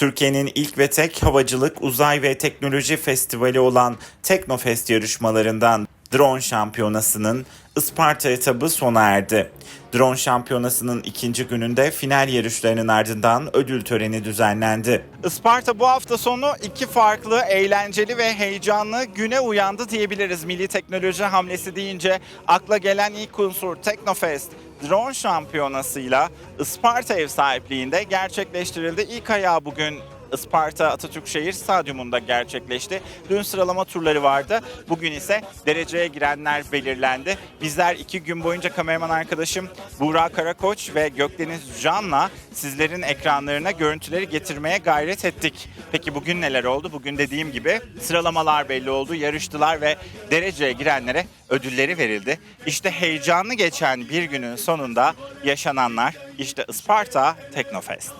Türkiye'nin ilk ve tek havacılık, uzay ve teknoloji festivali olan Teknofest yarışmalarından Drone Şampiyonası'nın Isparta etabı sona erdi. Drone Şampiyonası'nın ikinci gününde final yarışlarının ardından ödül töreni düzenlendi. Isparta bu hafta sonu iki farklı, eğlenceli ve heyecanlı güne uyandı diyebiliriz. Milli teknoloji hamlesi deyince akla gelen ilk unsur Teknofest Drone Şampiyonası'yla Isparta ev sahipliğinde gerçekleştirildi. İlk ayağı bugün Isparta Atatürk Şehir Stadyumunda gerçekleşti. Dün sıralama turları vardı. Bugün ise dereceye girenler belirlendi. Bizler iki gün boyunca kameraman arkadaşım Buğra Karakoç ve Gökdeniz Can'la sizlerin ekranlarına görüntüleri getirmeye gayret ettik. Peki bugün neler oldu? Bugün dediğim gibi sıralamalar belli oldu. Yarıştılar ve dereceye girenlere ödülleri verildi. İşte heyecanlı geçen bir günün sonunda yaşananlar işte Isparta Teknofest.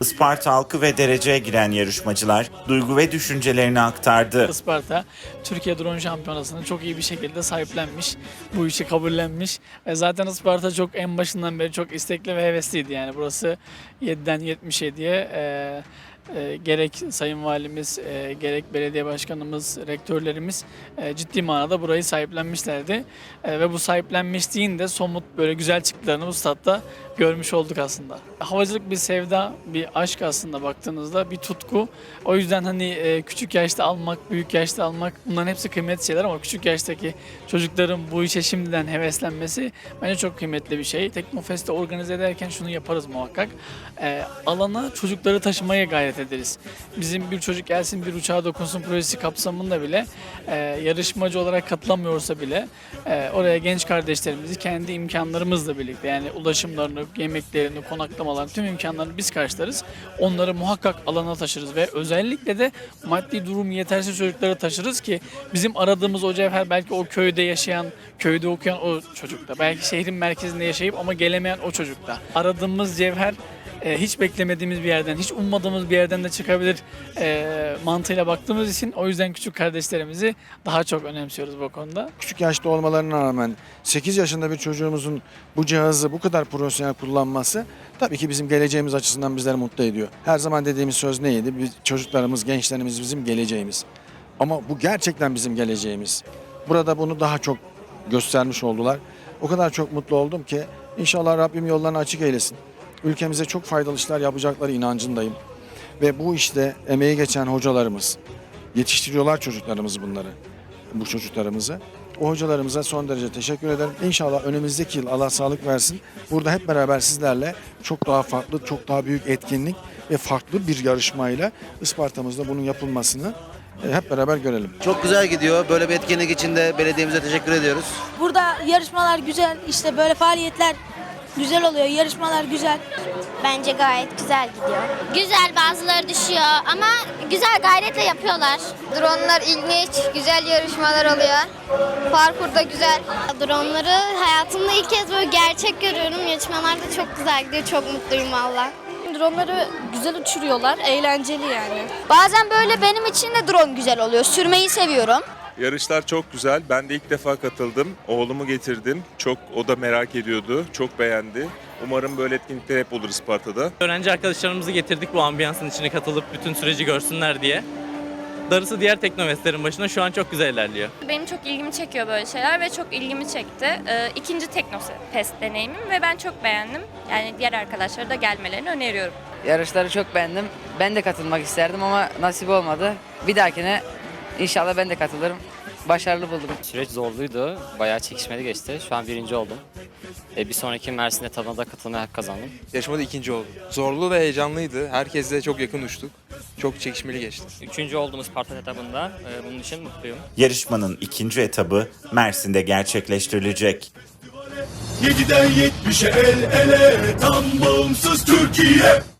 Isparta halkı ve dereceye giren yarışmacılar duygu ve düşüncelerini aktardı. Isparta Türkiye Drone Şampiyonası'nı çok iyi bir şekilde sahiplenmiş. Bu işi kabullenmiş. Ve zaten Isparta çok en başından beri çok istekli ve hevesliydi. Yani burası 7'den 77'ye e, e, gerek Sayın Valimiz, e, gerek belediye başkanımız, rektörlerimiz e, ciddi manada burayı sahiplenmişlerdi. E, ve bu sahiplenmişliğin de somut böyle güzel çıktılarını bu statta görmüş olduk aslında. Havacılık bir sevda, bir aşk aslında baktığınızda bir tutku. O yüzden hani e, küçük yaşta almak, büyük yaşta almak bunların hepsi kıymetli şeyler ama küçük yaştaki çocukların bu işe şimdiden heveslenmesi bence çok kıymetli bir şey. Teknofest'i organize ederken şunu yaparız muhakkak. E, alana çocukları taşımaya gayret ederiz. Bizim bir çocuk gelsin bir uçağa dokunsun projesi kapsamında bile e, yarışmacı olarak katılamıyorsa bile e, oraya genç kardeşlerimizi kendi imkanlarımızla birlikte yani ulaşımlarını, yemeklerini, konaklamalarını tüm imkanlarını biz karşılarız. Onları muhakkak alana taşırız ve özellikle de maddi durum yetersiz çocukları taşırız ki bizim aradığımız o cevher belki o köyde yaşayan, köyde okuyan o çocukta. Belki şehrin merkezinde yaşayıp ama gelemeyen o çocukta. Aradığımız cevher e, hiç beklemediğimiz bir yerden, hiç ummadığımız bir yerden de çıkabilir e, mantığıyla baktığımız için o yüzden küçük kardeşlerimizi daha çok önemsiyoruz bu konuda. küçük yaşta olmalarına rağmen 8 yaşında bir çocuğumuzun bu cihazı bu kadar profesyonel kullanması tabii ki bizim geleceğimiz açısından bizleri mutlu ediyor. Her zaman dediğimiz söz neydi? Biz, çocuklarımız, gençlerimiz bizim geleceğimiz. Ama bu gerçekten bizim geleceğimiz. Burada bunu daha çok göstermiş oldular. O kadar çok mutlu oldum ki inşallah Rabbim yollarını açık eylesin. Ülkemize çok faydalı işler yapacakları inancındayım. Ve bu işte emeği geçen hocalarımız, yetiştiriyorlar çocuklarımızı bunları, bu çocuklarımızı. O hocalarımıza son derece teşekkür ederim. İnşallah önümüzdeki yıl Allah sağlık versin. Burada hep beraber sizlerle çok daha farklı, çok daha büyük etkinlik ve farklı bir yarışmayla Isparta'mızda bunun yapılmasını e, hep beraber görelim. Çok güzel gidiyor. Böyle bir etkinlik için de belediyemize teşekkür ediyoruz. Burada yarışmalar güzel, işte böyle faaliyetler güzel oluyor, yarışmalar güzel. Bence gayet güzel gidiyor. Güzel bazıları düşüyor ama güzel gayretle yapıyorlar. Dronlar ilginç, güzel yarışmalar oluyor. Parkur da güzel. Dronları hayatımda ilk kez böyle gerçek görüyorum. Yarışmalar da çok güzel gidiyor. Çok mutluyum valla. Dronları güzel uçuruyorlar, eğlenceli yani. Bazen böyle benim için de drone güzel oluyor. Sürmeyi seviyorum. Yarışlar çok güzel. Ben de ilk defa katıldım. Oğlumu getirdim. Çok o da merak ediyordu. Çok beğendi. Umarım böyle etkinlikler hep olur Isparta'da. Öğrenci arkadaşlarımızı getirdik bu ambiyansın içine katılıp bütün süreci görsünler diye. Darısı diğer teknovestlerin başına şu an çok güzel ilerliyor. Benim çok ilgimi çekiyor böyle şeyler ve çok ilgimi çekti. Ee, ikinci Teknofest deneyimim ve ben çok beğendim. Yani diğer arkadaşlara da gelmelerini öneriyorum. Yarışları çok beğendim. Ben de katılmak isterdim ama nasip olmadı. Bir dahakine inşallah ben de katılırım. Başarılı buldum. Süreç zorluydu. Bayağı çekişmeli geçti. Şu an birinci oldum. E, bir sonraki Mersin etabına da katılmaya hak kazandım. Yarışmada ikinci oldum. Zorlu ve heyecanlıydı. Herkesle çok yakın uçtuk. Çok çekişmeli geçti. Üçüncü oldum Isparta etabında. E, bunun için mutluyum. Yarışmanın ikinci etabı Mersin'de gerçekleştirilecek. 7'den 70'e el ele tam bağımsız Türkiye